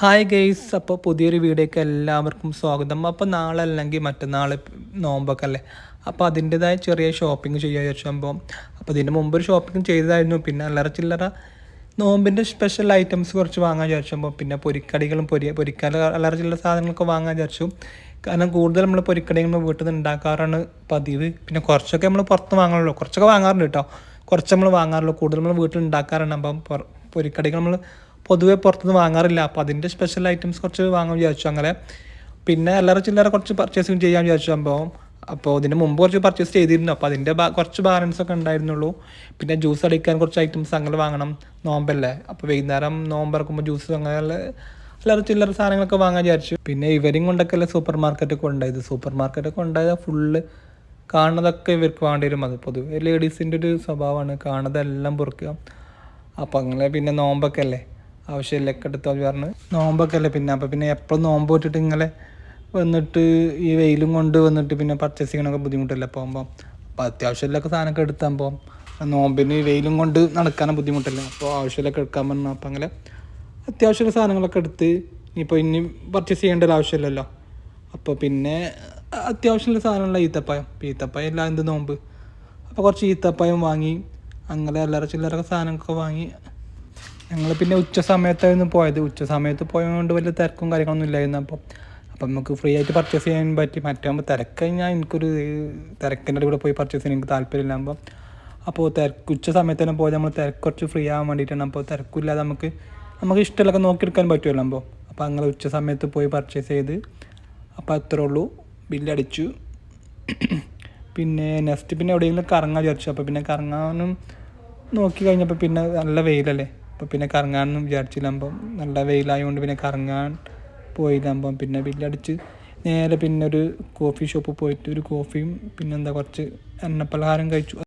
Hi guys അപ്പോൾ പുതിയൊരു വീഡിയോയ്ക്ക് എല്ലാവർക്കും സ്വാഗതം. അപ്പോൾ നാളെ അല്ലെങ്കിൽ മറ്റന്നാൾ നോമ്പൊക്കെ അല്ലേ അപ്പോൾ അതിന്റെതായ ചെറിയ ഷോപ്പിംഗ് ചെയ്യാൻ വിചാരിച്ചപ്പോൾ അപ്പോൾ ഇതിന് മുമ്പ് ഒരു ഷോപ്പിംഗ് ചെയ്തതായിരുന്നു. പിന്നെ അല്ലറ ചില്ലറ നോമ്പിന്റെ സ്പെഷ്യൽ ഐറ്റംസ് കുറച്ച് വാങ്ങാൻ വിചാരിച്ചപ്പോൾ പിന്നെ പൊരിക്കടികളും പൊരി പൊരിക്കാല അല്ലറ ചില്ലറ സാധനങ്ങളൊക്കെ വാങ്ങാൻ വിചാരിച്ചു. കാരണം കൂടുതൽ നമ്മൾ പൊരിക്കടികൾ വീട്ടിൽ നിന്ന് ഉണ്ടാക്കാറാണ് പതിവ്. പിന്നെ കുറച്ചൊക്കെ നമ്മൾ പുറത്ത് വാങ്ങാറുള്ളൂ. കുറച്ചൊക്കെ വാങ്ങാറുണ്ട് കേട്ടോ. കുറച്ച് നമ്മൾ വാങ്ങാറുള്ളൂ. കൂടുതൽ നമ്മൾ വീട്ടിൽ ഉണ്ടാക്കാറുണ്ട് അപ്പം പൊരിക്കടികൾ നമ്മൾ പൊതുവെ പുറത്തുനിന്ന് വാങ്ങാറില്ല. അപ്പോൾ അതിന്റെ സ്പെഷ്യൽ ഐറ്റംസ് കുറച്ച് വാങ്ങാൻ വിചാരിച്ചു അങ്ങനെ. പിന്നെ അല്ലറ ചില്ലറ കുറച്ച് പർച്ചേസിങ് ചെയ്യാൻ വിചാരിച്ചു സംഭവം. അപ്പോൾ ഇതിന് മുമ്പ് കുറച്ച് പർച്ചേസ് ചെയ്തിരുന്നു. അപ്പോൾ അതിന്റെ കുറച്ച് ബാലൻസ് ഒക്കെ ഉണ്ടായിരുന്നുള്ളൂ. പിന്നെ ജ്യൂസ് അടിക്കാൻ കുറച്ച് ഐറ്റംസ് അങ്ങനെ വാങ്ങണം നോമ്പല്ലേ? അപ്പോൾ വൈകുന്നേരം നോമ്പ് ഇറക്കുമ്പോൾ ജ്യൂസ് അങ്ങനെയുള്ള അല്ലാതെ ചില്ലറ സാധനങ്ങളൊക്കെ വാങ്ങാൻ വിചാരിച്ചു. പിന്നെ ഇവരും കൊണ്ടൊക്കെ അല്ലേ സൂപ്പർ മാർക്കറ്റ് ഉണ്ടായത് സൂപ്പർ മാർക്കറ്റ് ഉണ്ടായത് ഫുള്ള് കാണുന്നതൊക്കെ ഇവർക്ക് വേണ്ടി വരും. അത് പൊതുവെ ലേഡീസിന്റെ ഒരു സ്വഭാവമാണ്. കാണുന്നതെല്ലാം പൊറുക്കുക. അപ്പം അങ്ങനെ പിന്നെ നോമ്പൊക്കെ അല്ലേ? ആവശ്യമില്ലൊക്കെ മതി പറഞ്ഞ്. നോമ്പൊക്കെ അല്ലേ പിന്നെ അപ്പം പിന്നെ എപ്പോഴും നോമ്പ് വിട്ടിട്ട് ഇങ്ങനെ വന്നിട്ട് ഈ വെയിലും കൊണ്ട് വന്നിട്ട് പിന്നെ പർച്ചേസ് ചെയ്യണമൊക്കെ ബുദ്ധിമുട്ടല്ലേ പോകുമ്പോൾ അപ്പോൾ അത്യാവശ്യമില്ലൊക്കെ സാധനമൊക്കെ എടുത്താൽ പോകും നോമ്പിന് വെയിലും കൊണ്ട് നടക്കാനും ബുദ്ധിമുട്ടല്ലേ? അപ്പോൾ ആവശ്യമില്ലൊക്കെ എടുക്കാൻ പറഞ്ഞു അപ്പം അങ്ങനെ അത്യാവശ്യമുള്ള സാധനങ്ങളൊക്കെ എടുത്ത് ഇനിയിപ്പോൾ ഇനി പർച്ചേസ് ചെയ്യേണ്ട ഒരു ആവശ്യമില്ലല്ലോ. അപ്പോൾ പിന്നെ അത്യാവശ്യമുള്ള സാധനമുള്ള ഈത്തപ്പായം ഈത്തപ്പായം എല്ലാം എന്ത് നോമ്പ്? അപ്പോൾ കുറച്ച് ഈത്തപ്പായം വാങ്ങി അങ്ങനെ അല്ലറ ചില്ലറ സാധനങ്ങളൊക്കെ വാങ്ങി ഞങ്ങൾ പിന്നെ ഉച്ച സമയത്തായിരുന്നു പോയത്. ഉച്ച സമയത്ത് പോയതുകൊണ്ട് വലിയ തിരക്കും കാര്യങ്ങളൊന്നും ഇല്ലായിരുന്നു. അപ്പോൾ അപ്പം നമുക്ക് ഫ്രീ ആയിട്ട് പർച്ചേസ് ചെയ്യാൻ പറ്റി. മറ്റാകുമ്പോൾ തിരക്ക് കഴിഞ്ഞാൽ എനിക്കൊരു തിരക്കിന്റെ കൂടെ പോയി പർച്ചേസ് ചെയ്യാൻ എനിക്ക് താല്പര്യമില്ലാകുമ്പോൾ അപ്പോൾ തിരക്ക് ഉച്ച സമയത്ത് തന്നെ പോയത് നമ്മൾ തിരക്ക് കുറച്ച് ഫ്രീ ആവാൻ വേണ്ടിയിട്ടാണ്. അപ്പോൾ തിരക്കില്ലാതെ നമുക്ക് നമുക്ക് ഇഷ്ടമുള്ളതൊക്കെ നോക്കിയെടുക്കാൻ പറ്റുമല്ലോ അപ്പോൾ അപ്പോൾ അങ്ങനെ ഉച്ച സമയത്ത് പോയി പർച്ചേസ് ചെയ്ത് അപ്പോൾ അത്രേ ഉള്ളൂ. ബില്ലടിച്ചു പിന്നെ നെക്സ്റ്റ് പിന്നെ എവിടെയെങ്കിലും കറങ്ങാൻ വിചാരിച്ചു. അപ്പോൾ പിന്നെ കറങ്ങാനും നോക്കി കഴിഞ്ഞപ്പോൾ പിന്നെ നല്ല വെയിലല്ലേ? അപ്പോൾ പിന്നെ കറങ്ങാനൊന്നും വിചാരിച്ചില്ലാകുമ്പം നല്ല വെയിലായതുകൊണ്ട് പിന്നെ കറങ്ങാൻ പോയില്ലാകുമ്പം പിന്നെ ബില്ലടിച്ച് നേരെ പിന്നെ ഒരു കോഫി ഷോപ്പിൽ പോയിട്ട് ഒരു കോഫിയും പിന്നെന്താ കുറച്ച് എണ്ണപ്പലഹാരം കഴിച്ചു.